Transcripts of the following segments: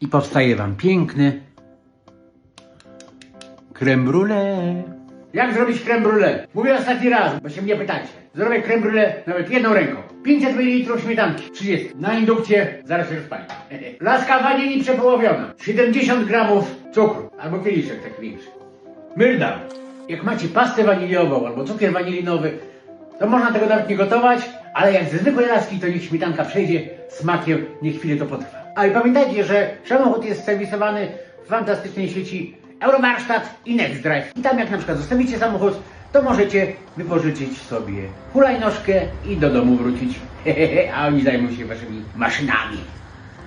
i powstaje Wam piękny creme brulee. Jak zrobić creme brulee? Mówię ostatni raz, bo się mnie pytacie. Zrobię creme brulee nawet jedną ręką. 500 ml śmietanki, 30. Na indukcję, zaraz się rozpali. Laska wanilii przepołowiona, 70 gramów cukru, albo kieliszek taki większy. Myrdam. Jak macie pastę waniliową albo cukier wanilinowy, to można tego nawet nie gotować, ale jak ze zwykłej laski, to niech śmietanka przejdzie smakiem, niech chwilę to potrwa. A i pamiętajcie, że samochód jest serwisowany w fantastycznej sieci Eurowarsztat i NextDrive. I tam jak na przykład zostawicie samochód, to możecie wypożyczyć sobie hulajnożkę i do domu wrócić. A oni zajmą się waszymi maszynami.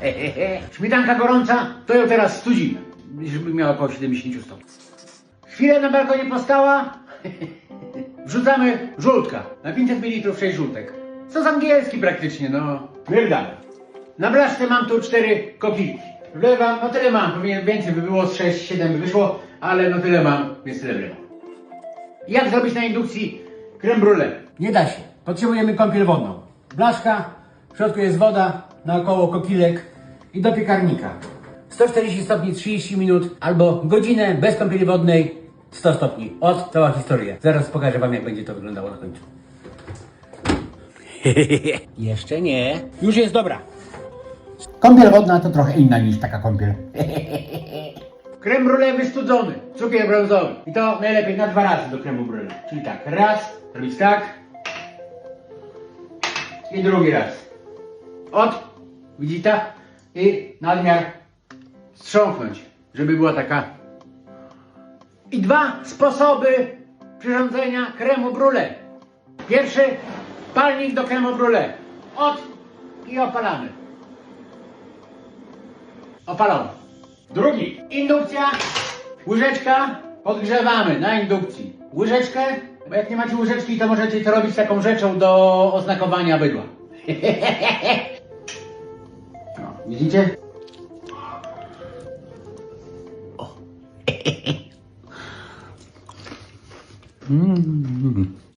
Śmietanka gorąca, to ją teraz studzimy, żeby miała około 70 stopni. Chwilę na balkonie postała. Wrzucamy żółtka. Na 500 ml 6 żółtek. Co z angielski praktycznie, no. Wyrdamy. Na blaszce mam tu 4 kopiki. Wlewam, no tyle mam, pewnie więcej by było, z 6, 7 by wyszło, ale no tyle mam, więc tyle wlewam. Jak zrobić na indukcji creme brulee? Nie da się. Potrzebujemy kąpiel wodną. Blaszka, w środku jest woda, naokoło kokilek i do piekarnika. 140 stopni 30 minut albo godzinę bez kąpieli wodnej 100 stopni. Od cała historia. Zaraz pokażę wam jak będzie to wyglądało na końcu. Jeszcze nie. Już jest dobra. Kąpiel wodna to trochę inna niż taka kąpiel. Krem brulee wystudzony, cukier brązowy. I to najlepiej na dwa razy do kremu brulee. Czyli tak, raz, robić tak i drugi raz. Od, widzicie? I nadmiar strząknąć, żeby była taka. I dwa sposoby przyrządzenia kremu brulee. Pierwszy, palnik do kremu brulee. Od i opalamy. Opalony. Drugi, indukcja, łyżeczka, podgrzewamy na indukcji. Łyżeczkę, bo jak nie macie łyżeczki, to możecie to robić taką rzeczą do oznakowania bydła. No, widzicie? O. Mm.